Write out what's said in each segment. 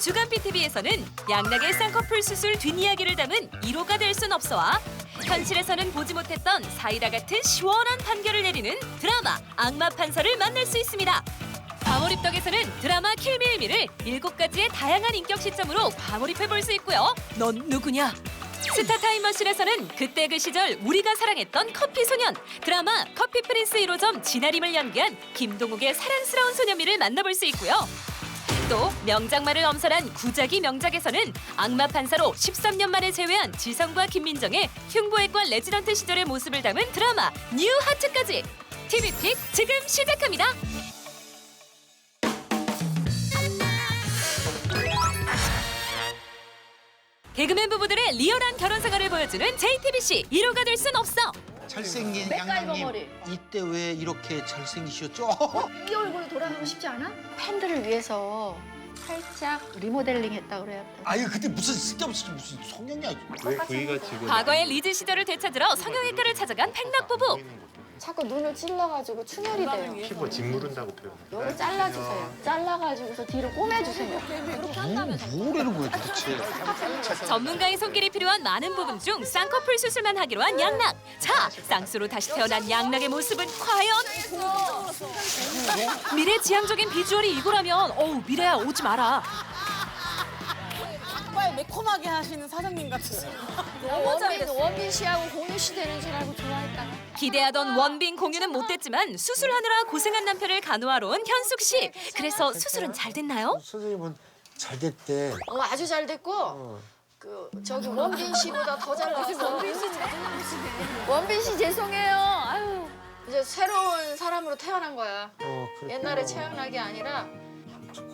주간 BTV에서는 양락의 쌍꺼풀 수술 뒷이야기를 담은 1호가 될 순 없어와 현실에서는 보지 못했던 사이다 같은 시원한 판결을 내리는 드라마 악마 판서를 만날 수 있습니다. 과몰입덕에서는 드라마 킬밀미를 일곱 가지의 다양한 인격 시점으로 과몰입해 볼 수 있고요. 넌 누구냐? 스타 타임머신에서는 그때 그 시절 우리가 사랑했던 커피 소년 드라마 커피 프린스 1호점 진아림을 연기한 김동욱의 사랑스러운 소년미를 만나볼 수 있고요. 또 명작만을 엄선한 구자기 명작에서는 악마 판사로 13년 만에 재회한 지성과 김민정의 흉보외과 레지던트 시절의 모습을 담은 드라마 뉴 하트까지 TV픽 지금 시작합니다. 개그맨 부부들의 리얼한 결혼 생활을 보여주는 JTBC 1호가 될 순 없어. 잘생긴 맥가이버 양양님 머리. 이때 왜 이렇게 잘생기셨죠? 이 얼굴로 돌아가고 싶지 않아? 팬들을 위해서 살짝 리모델링 했다 그래요. 아유 그때 무슨 쓸데없이 무슨 성형이야 왜 부위가 지금 과거의 리즈 시절을 되찾으러 성형외과를 찾아간 팽락 부부. 자꾸 눈을 찔러가지고 충혈이 돼요. 피부 짓무른다고 표현. 요거 잘라주세요. 잘라가지고서 뒤로 꼬매주세요. 뭐, 뭐라는 거야 도대체 전문가의 손길이 필요한 많은 부분 중 쌍꺼풀 수술만 하기로 한 양락. 자, 쌍수로 다시 태어난 양락의 모습은 과연? 미래 지향적인 비주얼이 이거라면 어우 미래야 오지 마라. 매콤하게 하시는 사장님 같으세요. 원빈, 원빈 씨하고 공유 씨 되는 줄 알고 좋아했다가. 기대하던 원빈 공유는 못됐지만 수술하느라 고생한 남편을 간호하러 온 현숙 씨. 그래서 수술은 잘 됐나요? 선생님은 잘 됐대. 어, 아주 잘 됐고 그 저기 원빈 씨보다 더 잘 나왔어. 원빈 씨 원빈 씨 죄송해요. 아유. 이제 새로운 사람으로 태어난 거야. 어, 그렇구나. 옛날에 채연하게 아니라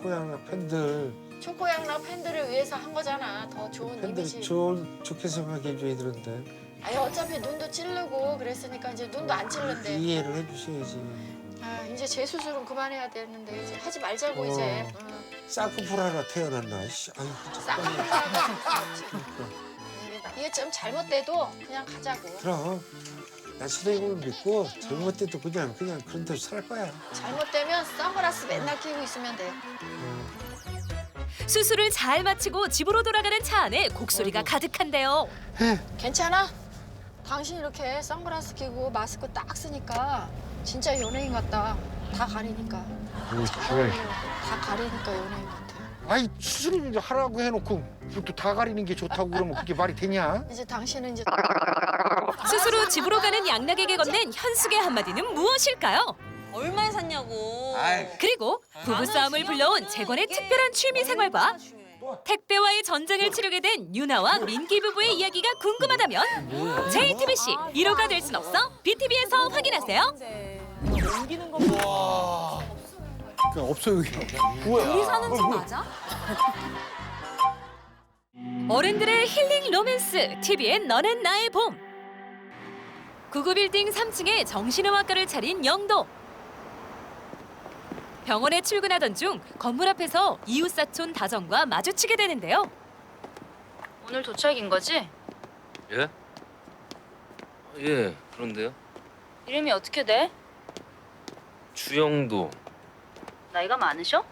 고향 팬들 초코양락 팬들을 위해서 한 거잖아. 더 좋은 팬들 이미지. 좋은 좋게 생각해 줘야 되는데 아니 어차피 눈도 찌르고 그랬으니까 이제 눈도 안 찌른대. 이해를 해주셔야지. 아 이제 재수술은 그만해야 되는데 이제 하지 말자고 어. 이제. 응. 쌍꺼풀 하나 태어났나? 씨, 아유 진짜. 이게 좀 잘못돼도 그냥 가자고. 그럼 난 선생님을 믿고 잘못돼도 그냥 그냥 그런 데서 살 거야. 잘못되면 선글라스 맨날 끼고 있으면 돼. 수술을 잘 마치고 집으로 돌아가는 차 안에 곡소리가 가득한데요. 괜찮아? 당신 이렇게 선글라스 끼고 마스크 딱 쓰니까 진짜 연예인 같다. 다 가리니까. 다 가리니까 연예인 같아. 아이 수술을 이제 하라고 해놓고 또 다 가리는 게 좋다고 그러면 그게 말이 되냐? 이제 당신은 이제 수술 후 집으로 가는 양락에게 건넨 현숙의 한마디는 무엇일까요? 얼마에 샀냐고. 그리고 부부싸움을 불러온 재권의 특별한 취미 생활과 택배와의 전쟁을 치르게 된 유나와 민기 부부의 이야기가 궁금하다면 JTBC 1호가 될 순 없어 BTV에서 확인하세요. 옮기는 거 봐. 그러니까 없어요 여기. 우리 사는 집 맞아? 어른들의 힐링 로맨스 TV엔 너는 나의 봄 구구빌딩 3층에 정신의학과를 차린 영도 병원에 출근하던 중 건물 앞에서 이웃 사촌 다정과 마주치게 되는데요 오늘 도착인 거지? 예? 예, 그런데요. 이름이 어떻게 돼? 주영도 나이가 많으셔?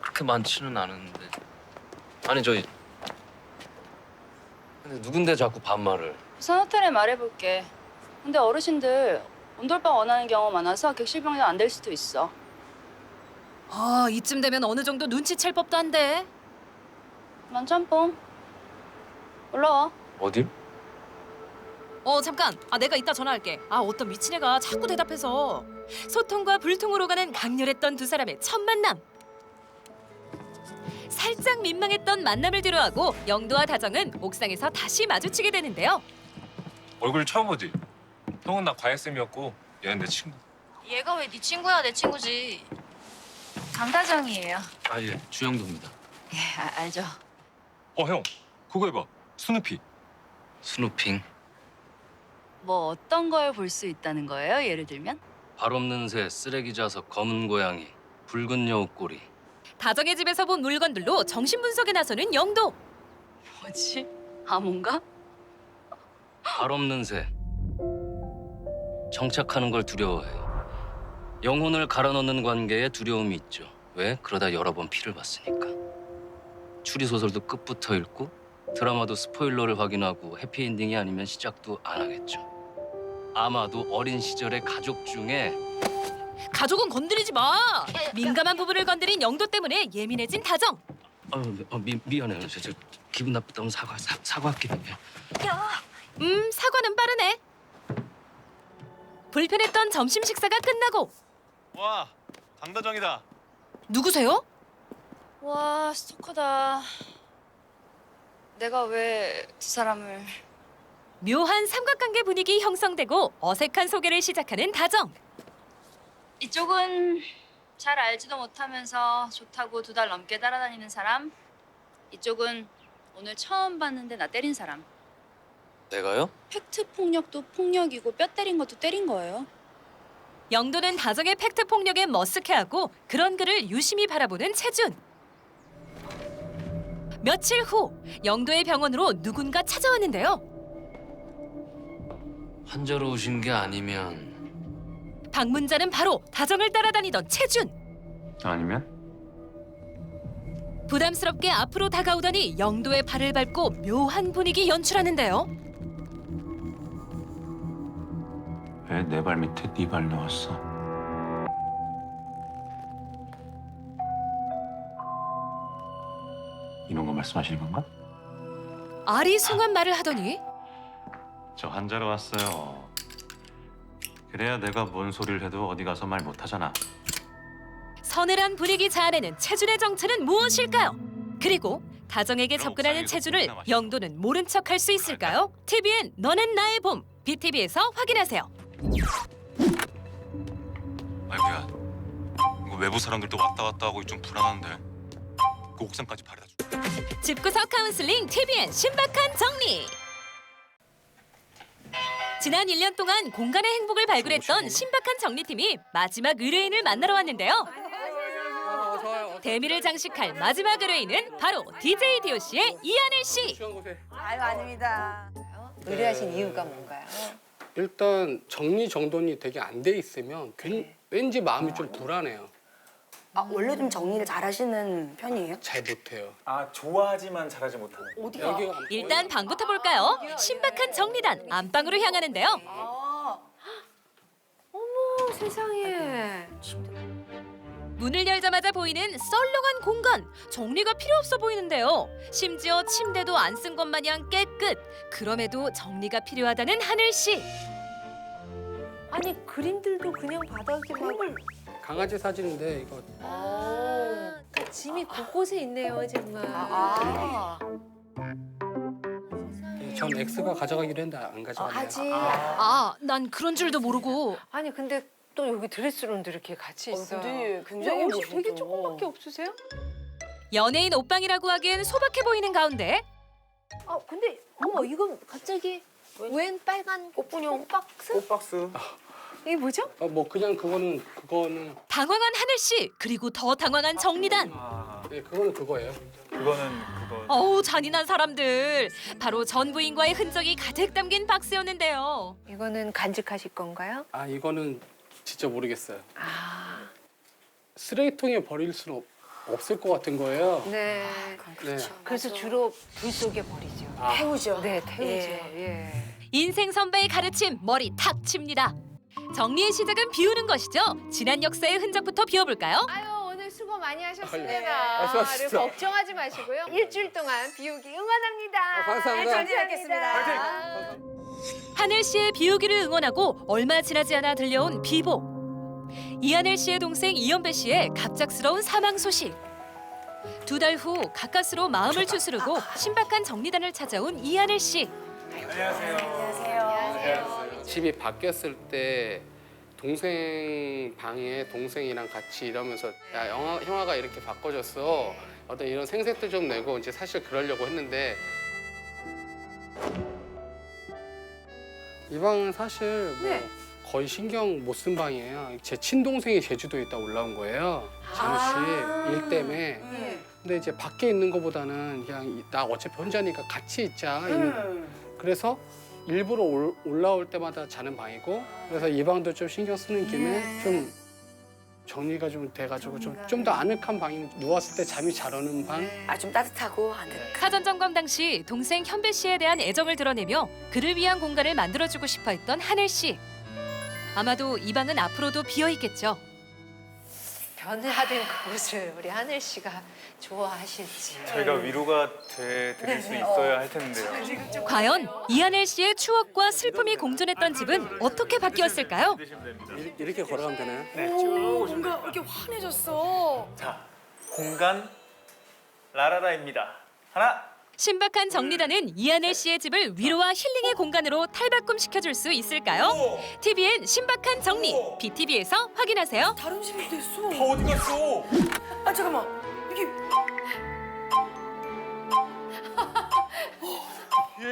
그렇게 많지는 않은데. 아니 저희. 근데 누군데 자꾸 반말을? 우선 호텔에 말해볼게. 근데 어르신들 온돌방 원하는 경우 많아서 객실병장 안될 수도 있어. 아 이쯤 되면 어느 정도 눈치챌 법도 한데 난 짬뽕. 올라와. 어딜? 어 잠깐 아 내가 이따 전화할게 아 어떤 미친 애가 자꾸 대답해서 소통과 불통으로 가는 강렬했던 두 사람의 첫 만남 살짝 민망했던 만남을 뒤로하고 영도와 다정은 옥상에서 다시 마주치게 되는데요 얼굴 처음 보지? 형은 나 과외 쌤이었고 얘는 내 친구. 얘가 왜 네 친구야? 내 친구지. 강다정이에요. 아 예, 주영도입니다. 예, 아, 알죠. 어 형, 그거 해봐. 스누피. 스누핑. 뭐 어떤 걸 볼 수 있다는 거예요? 예를 들면? 발 없는 새, 쓰레기 자석, 검은 고양이, 붉은 여우 꼬리. 다정의 집에서 본 물건들로 정신 분석에 나서는 영도 뭐지? 아 뭔가? 발 없는 새. 정착하는 걸 두려워해요. 영혼을 갈아넣는 관계에 두려움이 있죠. 왜? 그러다 여러 번 피를 봤으니까. 추리 소설도 끝부터 읽고 드라마도 스포일러를 확인하고 해피엔딩이 아니면 시작도 안 하겠죠. 아마도 어린 시절의 가족 중에 가족은 건드리지 마. 민감한 부분을 건드린 영도 때문에 예민해진 다정. 어, 어, 미, 미안해요. 저, 저 기분 나쁘다면 사과 사, 사과할게. 음, 사과는 빠르네. 불편했던 점심 식사가 끝나고 와, 강다정이다. 누구세요? 와 스토커다. 내가 왜 두 사람을 묘한 삼각관계 분위기 형성되고 어색한 소개를 시작하는 다정. 이쪽은 잘 알지도 못하면서 좋다고 두 달 넘게 따라다니는 사람. 이쪽은 오늘 처음 봤는데 나 때린 사람. 내가요? 팩트 폭력도 폭력이고 뼈 때린 것도 때린 거예요. 영도는 다정의 팩트 폭력에 머쓱해하고 그런 그를 유심히 바라보는 채준. 며칠 후 영도의 병원으로 누군가 찾아왔는데요. 환자로 오신 게 아니면 방문자는 바로 다정을 따라다니던 채준. 아니면? 부담스럽게 앞으로 다가오더니 영도의 발을 밟고 묘한 분위기 연출하는데요. 왜 내 발 밑에 네 발 넣었어? 이런 거 말씀하시는 건가? 아리송한 말을 하더니 저 환자로 왔어요. 그래야 내가 뭔 소리를 해도 어디 가서 말 못하잖아. 서늘한 분위기 자아내는 채준의 정체는 무엇일까요? 그리고 다정에게 접근하는 마시고. 영도는 모른 척할 수 있을까요? TVN 너는 나의 봄 BTV에서 확인하세요. 아이고야, 이거 외부 사람들도 왔다 갔다 하고 좀 불안한데. 그 옥상까지 바래다 줘. 집구석 카운슬링 TVN 신박한 정리. 지난 1년 동안 공간의 행복을 발굴했던 신박한 정리팀이 마지막 의뢰인을 만나러 왔는데요. 대미를 장식할 마지막 의뢰인은 바로 DJ DOC의 이하늘 씨. 아유 아닙니다. 의뢰하신 이유가 뭔가요? 일단 정리 정돈이 되게 안 돼 있으면 괜- 왠지 마음이 좀 불안해요. 아 원래 좀 정리를 잘 하시는 편이에요? 잘 못해요. 아 좋아하지만 잘하지 못하는. 여기 일단 방부터 볼까요? 신박한 정리단 안방으로 향하는데요. 어머 세상에. 문을 열자마자 보이는 썰렁한 공간 정리가 필요 없어 보이는데요. 심지어 침대도 안 쓴 것 마냥 깨끗. 그럼에도 정리가 필요하다는 하늘 씨. 아니 그림들도 그냥 바닥에 막. 강아지 사진인데 이거 아, 그러니까 짐이 곳곳에 있네요 정말. 아. 전 X가 가져가기로 했는데 안 아, 가져갔네요. 하지. 아, 난 그런 줄도 모르고. 아니 근데 또 여기 드레스룸도 이렇게 같이 있어요. 근데 굉장히 옷이. 되게 조금밖에 없으세요? 연예인 옷방이라고 하기엔 소박해 보이는 가운데 아 근데 어머 이건 갑자기 웬 빨간 꽃분용 박스? 꽃박스. 이게 뭐죠? 어, 뭐 그냥 그거는 그거는 당황한 하늘 씨 그리고 더 당황한 정리단. 아 네, 그거는 그거예요. 그거는 그거. 어우 잔인한 사람들. 바로 전 부인과의 흔적이 가득 담긴 박스였는데요. 이거는 간직하실 건가요? 아 이거는 진짜 모르겠어요. 아 쓰레기통에 버릴 수는 없, 없을 것 같은 거예요. 네. 네. 그래서 주로 불 속에 버리죠. 아, 태우죠. 네 태우죠. 예. 예. 인생 선배의 가르침 머리 탁 칩니다. 정리의 시작은 비우는 것이죠. 지난 역사의 흔적부터 비워볼까요? 아유 오늘 수고 많이 아, 하셨습니다. 예. 아, 수고하셨습니다. 그리고 걱정하지 마시고요. 일주일 동안 비우기 응원합니다. 아, 감사합니다. 네, 감사합니다. 하늘 씨의 비우기를 응원하고 얼마 지나지 않아 들려온 비보. 이하늘 씨의 동생 이연배 씨의 갑작스러운 사망 소식. 두 달 후 가까스로 마음을 추스르고 신박한 정리단을 찾아온 이하늘 씨. 집이 바뀌었을 때 동생 방에 동생이랑 같이 이러면서 야 영화, 형아가 이렇게 바꿔줬어 어떤 이런 생색도 좀 내고 이제 사실 그러려고 했는데 이 방은 사실 뭐 네. 거의 신경 못 쓴 방이에요. 제 친동생이 제주도에 있다 올라온 거예요. 잠시 일 때문에. 네. 근데 이제 밖에 있는 것보다는 그냥 이- 나 어차피 혼자니까 같이 있자. 음. 그래서 일부러 올, 올라올 때마다 자는 방이고 그래서 이 방도 좀 신경 쓰는 김에 좀 정리가 좀 돼가지고 좀 좀 더 아늑한 방이 누웠을 때 잠이 잘 오는 방. 아 좀 따뜻하고 아늑. 사전 점검 당시 동생 현배 씨에 대한 애정을 드러내며 그를 위한 공간을 만들어주고 싶어 했던 하늘 씨. 아마도 이 방은 앞으로도 비어 있겠죠. 변화된 그곳을 우리 하늘 씨가 좋아하실지. 저희가 위로가 돼 드릴 수 있어야 할 텐데요. 과연 이하늘 씨의 추억과 슬픔이 공존했던 집은 어떻게 바뀌었을까요? 이- 이렇게 걸어가면 되나요? 네. 뭔가 이렇게 환해졌어. 자, 공간 라라라입니다. 하나, 신박한 정리단은 이하늘 씨의 집을 위로와 힐링의 공간으로 탈바꿈 시켜줄 수 있을까요? TVN 신박한 정리, BTV에서 확인하세요. 다른 집이 됐어. 다 어디 갔어? 아 잠깐만. 이게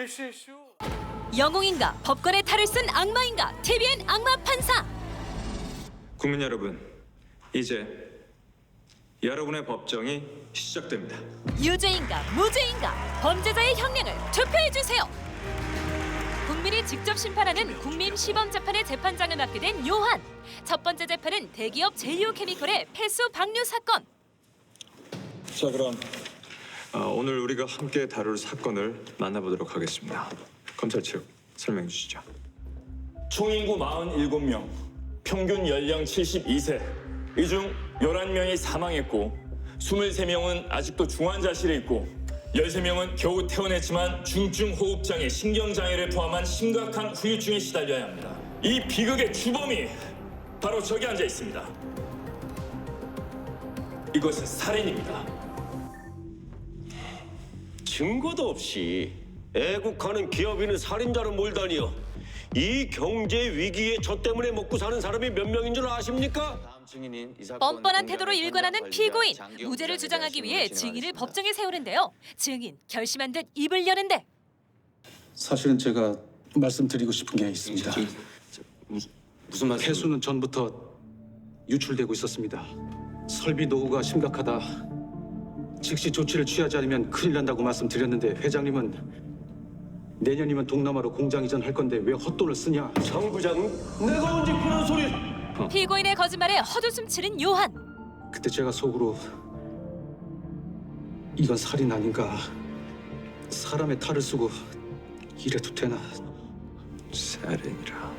예시쇼. 영웅인가 법관의 탈을 쓴 악마인가 TVN 악마 판사 국민 여러분, 이제 여러분의 법정이 시작됩니다. 유죄인가 무죄인가 범죄자의 형량을 투표해 주세요. 국민이 직접 심판하는 국민 시범 재판의 재판장을 맡게 된 요한. 첫 번째 재판은 대기업 제이오케미컬의 폐수 방류 사건. 자, 그럼 어, 오늘 우리가 함께 다룰 사건을 만나보도록 하겠습니다. 검찰 측 설명해 주시죠. 총인구 47명, 평균 연령 72세. 이 중 11명이 사망했고 23명은 아직도 중환자실에 있고 13명은 겨우 퇴원했지만 중증 호흡장애, 신경장애를 포함한 심각한 후유증에 시달려야 합니다. 이 비극의 주범이 바로 저기 앉아 있습니다. 이것은 살인입니다. 증거도 없이 애국하는 기업인은 살인자로 몰다니요. 이 경제 위기에 저 때문에 먹고 사는 사람이 몇 명인 줄 아십니까? 뻔뻔한 태도로 일관하는 피고인. 무죄를 주장하기 위해 증인을 법정에 세우는데요. 증인 결심한 듯 입을 여는데 사실은 제가 말씀드리고 싶은 게 있습니다. 무슨 말씀? 폐수는 전부터 유출되고 있었습니다. 설비 노후가 심각하다. 즉시 조치를 취하지 않으면 큰일 난다고 말씀드렸는데 회장님은 내년이면 동남아로 공장 이전할 건데 왜 헛돈을 쓰냐? 장 부장, 내가 언제 그런 소리? 피고인의 거짓말에 헛웃음 치는 요한. 그때 제가 속으로 이건 살인 아닌가? 사람의 탈을 쓰고 이래도 되나? 살인이라.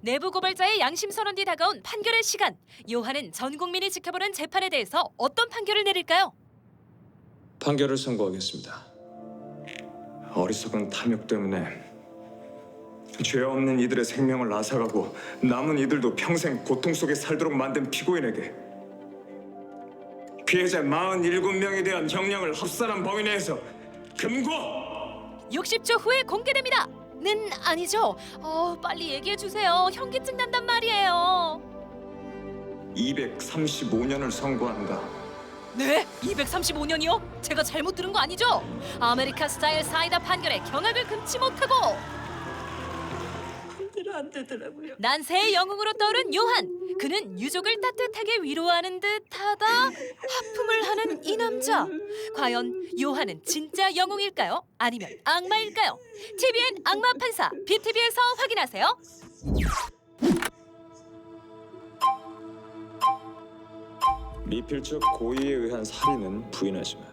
내부 고발자의 양심 선언 뒤 다가온 판결의 시간. 요한은 전 국민이 지켜보는 재판에 대해서 어떤 판결을 내릴까요? 판결을 선고하겠습니다. 어리석은 탐욕 때문에 죄 없는 이들의 생명을 앗아가고 남은 이들도 평생 고통 속에 살도록 만든 피고인에게 피해자 47명에 대한 형량을 합산한 범위 내에서 금고 60초 후에 공개됩니다. 는 아니죠. 어, 빨리 얘기해 주세요. 현기증 난단 말이에요. 235년을 선고한다. 네? 235년이요? 제가 잘못 들은 거 아니죠? 아메리카 스타일 사이다 판결에 경악을 금치 못하고 안 되더라고요. 난세의 영웅으로 떠오른 요한. 그는 유족을 따뜻하게 위로하는 듯하다 하품을 하는 이 남자. 과연 요한은 진짜 영웅일까요? 아니면 악마일까요? TVN 악마 판사 BTV에서 확인하세요. 미필적 고의에 의한 살인은 부인하지만